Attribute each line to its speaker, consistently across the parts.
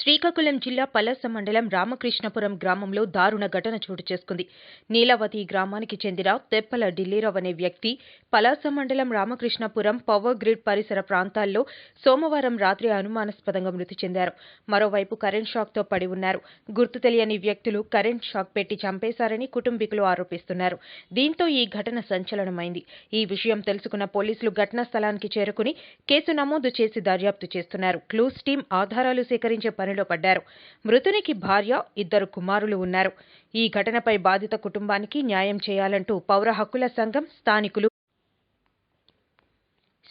Speaker 1: శ్రీకాకుళం జిల్లా పలాస మండలం రామకృష్ణపురం గ్రామంలో దారుణ ఘటన చోటు చేసుకుంది నీలవతి గ్రామానికి చెందిన తెప్పల ఢిల్లీరావు అనే వ్యక్తి పలాస మండలం రామకృష్ణపురం పవర్ గ్రిడ్ పరిసర ప్రాంతాల్లో సోమవారం రాత్రి అనుమానాస్పదంగా మృతి చెందారు మరోవైపు కరెంట్ షాక్తో పడి ఉన్నారు గుర్తు తెలియని వ్యక్తులు కరెంట్ షాక్ పెట్టి చంపేశారని కుటుంబీకులు ఆరోపిస్తున్నారు దీంతో ఈ ఘటన సంచలనమైంది ఈ విషయం తెలుసుకున్న పోలీసులు ఘటనా స్థలానికి చేరుకుని కేసు నమోదు చేసి దర్యాప్తు చేస్తున్నారు క్లూస్ టీం ఆధారాలు సేకరించే పనిలో పడ్డారు మృతునికి భార్య ఇద్దరు కుమారులు ఉన్నారు ఈ ఘటనపై బాధిత కుటుంబానికి న్యాయం చేయాలంటూ పౌర హక్కుల సంఘం స్థానికులు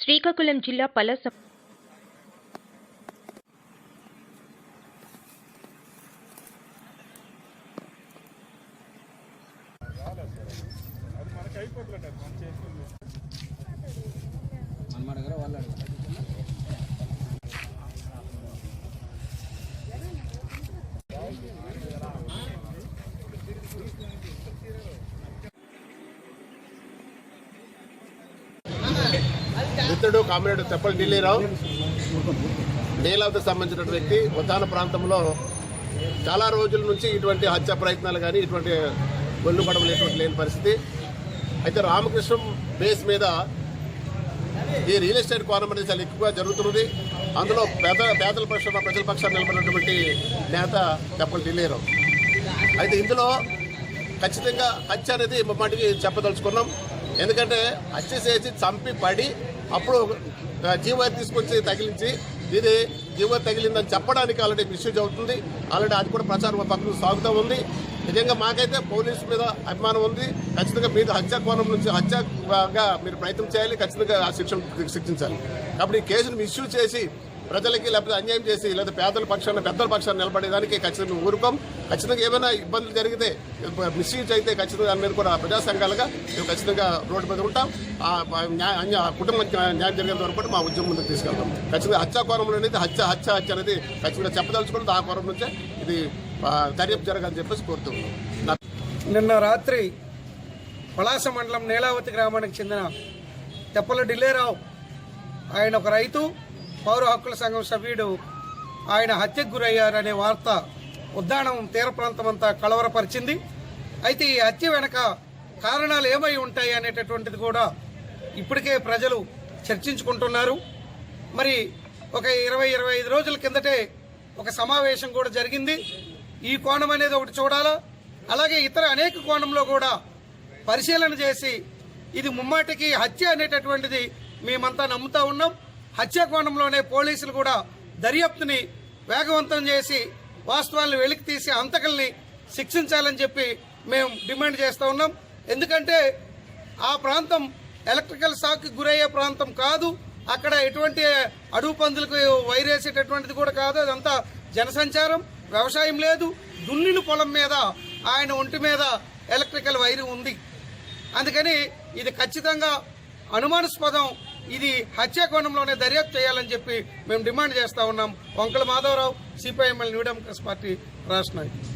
Speaker 1: శ్రీకాకుళం జిల్లా పలస
Speaker 2: మన దగ్గర వాళ్ళు మిత్రుడు కామ్రేడ్ తెప్పల్ ఢిల్లీరావు డేలావ్కి సంబంధించిన వ్యక్తి ఉత్తాన ప్రాంతంలో చాలా రోజుల నుంచి ఇటువంటి హత్య ప్రయత్నాలు కానీ ఇటువంటి గొల్లు పడవలు ఇటువంటి లేని పరిస్థితి అయితే రామకృష్ణం బేస్ మీద ఈ రియల్ ఎస్టేట్ కోణం అనేది చాలా ఎక్కువగా జరుగుతున్నది అందులో పేద పేదల పక్షాన ప్రజల పక్షాన్ని నిలబడినటువంటి నేత చెప్పలు తెలియరు అయితే ఇందులో ఖచ్చితంగా హత్య అనేది మమ్మటికి చెప్పదలుచుకున్నాం ఎందుకంటే హత్య చేసి చంపి పడి అప్పుడు జీవో తీసుకొచ్చి తగిలించి ఇది జీవో తగిలిందని చెప్పడానికి ఆల్రెడీ మిస్యూజ్ అవుతుంది ఆల్రెడీ అది కూడా ప్రచారం పక్కన సాగుతూ ఉంది నిజంగా మాకైతే పోలీసు మీద అభిమానం ఉంది ఖచ్చితంగా మీరు హత్యా కోణం నుంచి హత్యగా మీరు ప్రయత్నం చేయాలి ఖచ్చితంగా శిక్షణ శిక్షించాలి కాబట్టి ఈ కేసును మిస్యూజ్ చేసి ప్రజలకి లేకపోతే అన్యాయం చేసి లేదా పేదల పక్షాన పెద్దల పక్షాన్ని నిలబడేదానికి ఖచ్చితంగా ఊరుకోం ఖచ్చితంగా ఏమైనా ఇబ్బందులు జరిగితే మిస్యూజ్ అయితే ఖచ్చితంగా దాని మీద కూడా ప్రజా సంఘాలుగా మేము ఖచ్చితంగా రోడ్డు మీద ఉంటాం ఆ కుటుంబ న్యాయం జరిగేంత వరకు కూడా మా ఉద్యమం ముందుకు తీసుకెళ్తాం ఖచ్చితంగా హత్యా కోరంలో అనేది హత్య హత్య హత్య అనేది ఖచ్చితంగా చెప్పదలుచుకుంటే ఆ కోరం నుంచే ఇది దర్యాప్తు జరగాలని చెప్పేసి కోరుతున్నాం నిన్న రాత్రి పలాస మండలం నీలావతి గ్రామానికి చెందిన తెప్పల డిలేరావు ఆయన ఒక రైతు పౌర హక్కుల సంఘం సభ్యుడు ఆయన హత్యకు గురయ్యారనే వార్త ఉద్దానం తీర ప్రాంతం అంతా కలవరపరిచింది అయితే ఈ హత్య వెనక కారణాలు ఏమై ఉంటాయి అనేటటువంటిది కూడా ఇప్పటికే ప్రజలు చర్చించుకుంటున్నారు మరి ఒక ఇరవై ఇరవై ఐదు రోజుల కిందటే ఒక సమావేశం కూడా జరిగింది ఈ కోణం అనేది ఒకటి చూడాలా అలాగే ఇతర అనేక కోణంలో కూడా పరిశీలన చేసి ఇది ముమ్మాటికి హత్య అనేటటువంటిది మేమంతా నమ్ముతా ఉన్నాం హత్యాకోణంలోనే పోలీసులు కూడా దర్యాప్తుని వేగవంతం చేసి వాస్తవాలను వెలికి తీసి అంతకల్ని శిక్షించాలని చెప్పి మేము డిమాండ్ చేస్తూ ఉన్నాం ఎందుకంటే ఆ ప్రాంతం ఎలక్ట్రికల్ షాక్కి గురయ్యే ప్రాంతం కాదు అక్కడ ఎటువంటి అడుగు పందులకు వైరేసేటటువంటిది కూడా కాదు అదంతా జనసంచారం వ్యవసాయం లేదు దున్నిన పొలం మీద ఆయన ఒంటి మీద ఎలక్ట్రికల్ వైరు ఉంది అందుకని ఇది ఖచ్చితంగా అనుమానాస్పదం ఇది హత్యాకోణంలోనే దర్యాప్తు చేయాలని చెప్పి మేము డిమాండ్ చేస్తా ఉన్నాం Vankala Madhavarao CPI ML new democracy party రాష్ట్ర